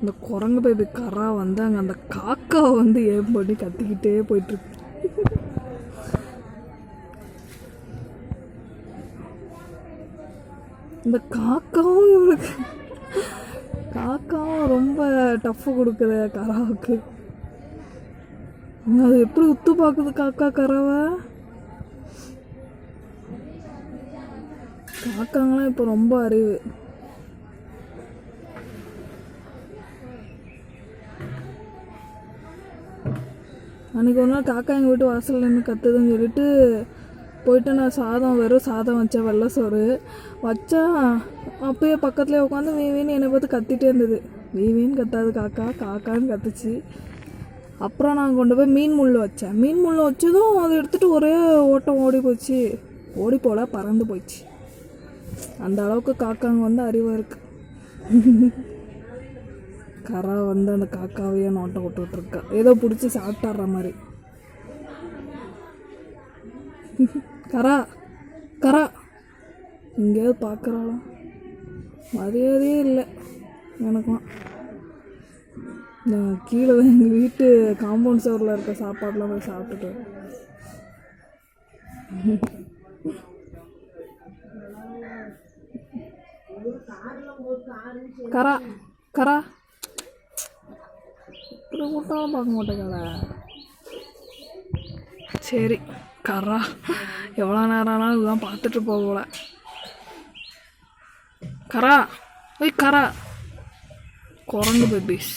இந்த குரங்கு பேபி கரா வந்து அங்கே அந்த காக்காவை வந்து ஏம் பண்ணி கத்திக்கிட்டே போயிட்டுருக்கு இந்த காக்காவும் இவளுக்கு காக்காவும் ரொம்ப டஃப்பு கொடுக்குது கராவுக்கு. அது எப்படி உத்து பார்க்குது காக்கா கராவை? காக்காங்களாம் இப்போ ரொம்ப அறிவு. அன்றைக்கி ஒரு நாள் காக்கா எங்கள் வீட்டு வாசலில் நின்று கத்துதுன்னு சொல்லிட்டு போயிட்டு நான் சாதம் வெறும் சாதம் வச்சேன் வெள்ளை சோறு. வச்சா அப்பயே பக்கத்துலேயே உட்காந்து வீவின்னு என்னை பார்த்து கத்திட்டே இருந்தது. வீவின்னு கத்தாது காக்கா காக்கான்னு கத்துச்சு. அப்புறம் நான் கொண்டு போய் மீன் முள் வச்சேன். மீன் முள் வச்சதும் அதை எடுத்துகிட்டு ஒரே ஓட்டம் ஓடி போச்சு. ஓடி போல பறந்து போயிடுச்சு அந்த அளவுக்கு காக்காங்க வந்து அறிவாக இருக்குது கரா வந்து அந்த காக்காவையே நோட்டை விட்டுட்ருக்கா. ஏதோ பிடிச்சி சாப்பிட்டாடுற மாதிரி. கரா கரா. எங்கேயாவது பார்க்குறாளோ மரியாதையே இல்லை எனக்கும் நான் கீழே தான் எங்கள் வீட்டு காம்பவுண்ட் சவரில் இருக்க சாப்பாடெலாம் போய் சாப்பிட்டுட்டு கரா கரா. ஒரு கூட்டம் பார்க்க மாட்டேங்கல சரி கரா எவ்வளோ நேரம் ஆனாலும் இதுதான் பார்த்துட்டு போகல கரா ஓய் கரா குரங்கு பேபிஸ்